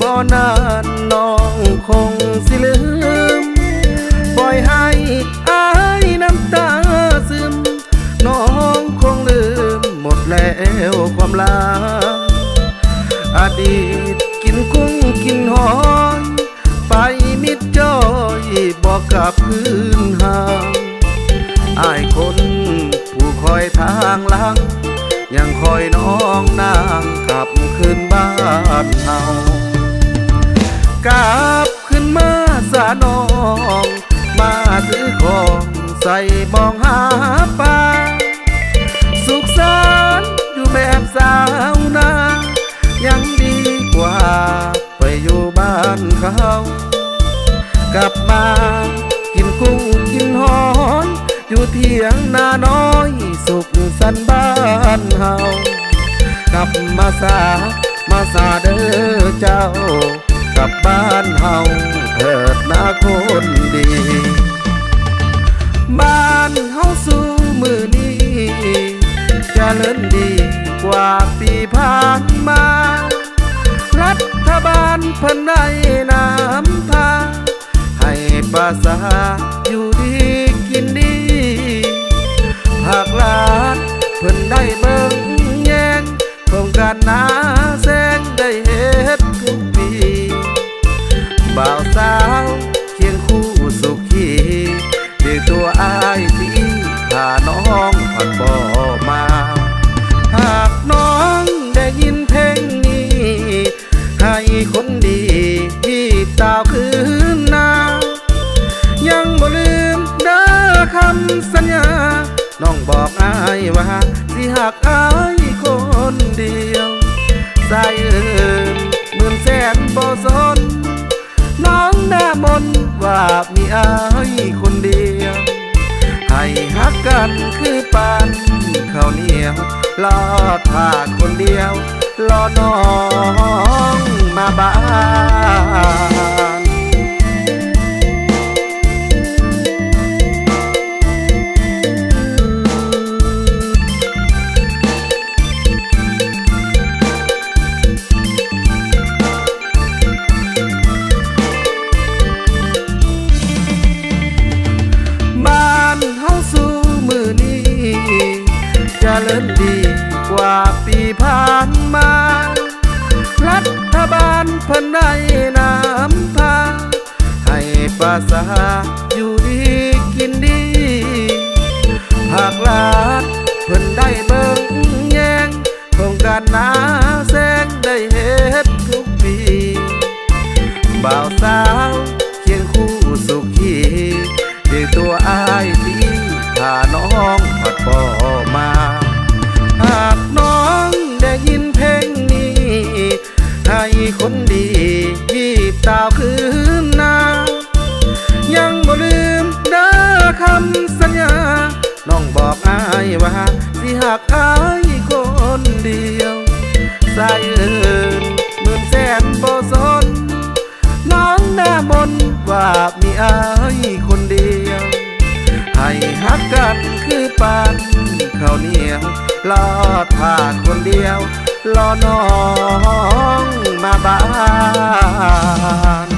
บ่นานน้องคงสิลืมปล่อยให้อายน้ำตาซึม น้องคงลืมหมดแล้วความลาอดีตกินกุ้งกินหอยไปมิดจอยบอกกลับคืนห่างอายคนผู้คอยทางลังยังคอยน้องนางกลับคืนบ้านเฮา กลับขึ้นมาสาน้อง มาซื้อของใส่มองหาปลาสุขสันต์อยู่แบบสาวนายังดีกว่าไปอยู่บ้านเขา กลับมากินกุ้งกินหอยอยู่เถียงนาน้อยสุขสันต์บ้านเฮากลับมาสามาสาเด้อเจ้า กับบ้านเฮาเถิดนาคนดี บ้านเฮาสู่มือนี้เจะเลินดีกว่าปีผ่านมา รัฐบาลเพิ่นได้นำพาให้ประสาอยู่ดีกินดีภาครัฐเพิ่นได้เบิ่งแยงโครงการนาแส สิหักอายคนเดียวสายเอินหมื่นแสนบ่สน น้องหน้ามนต์ว่ามีอายคนเดียว ให้ฮักกันคือปานข้าวเหนียวรอถ้าคนเดียว รอน้องมาบ้า เจะเลินดีกว่าปีผ่านมา รัฐบาลเพิ่นได้นำพา ให้ประสาอยู่ดีกินดีภาครัฐเพิ่นได้เบิ่งแยงโครงการนาแสงได้เฮ็ดทุกปี บ่าวสาวเคียงคู่สุขีเรียกตัวอายที่ถ้าน้องผัดบ่ม คนดีที่ตาวคืนนา ยังบ่ลืมเด้อคำสัญญา น้องบอกอายว่าสิหักอายคนเดียวสายเอินหมื่นแสนบ่สนน้องหน้ามนว่ามีอายคนเดียว ให้ฮักกันคือปานข้าวเหนียวรอถ้าคนเดียวรอน้อง มาบ้าน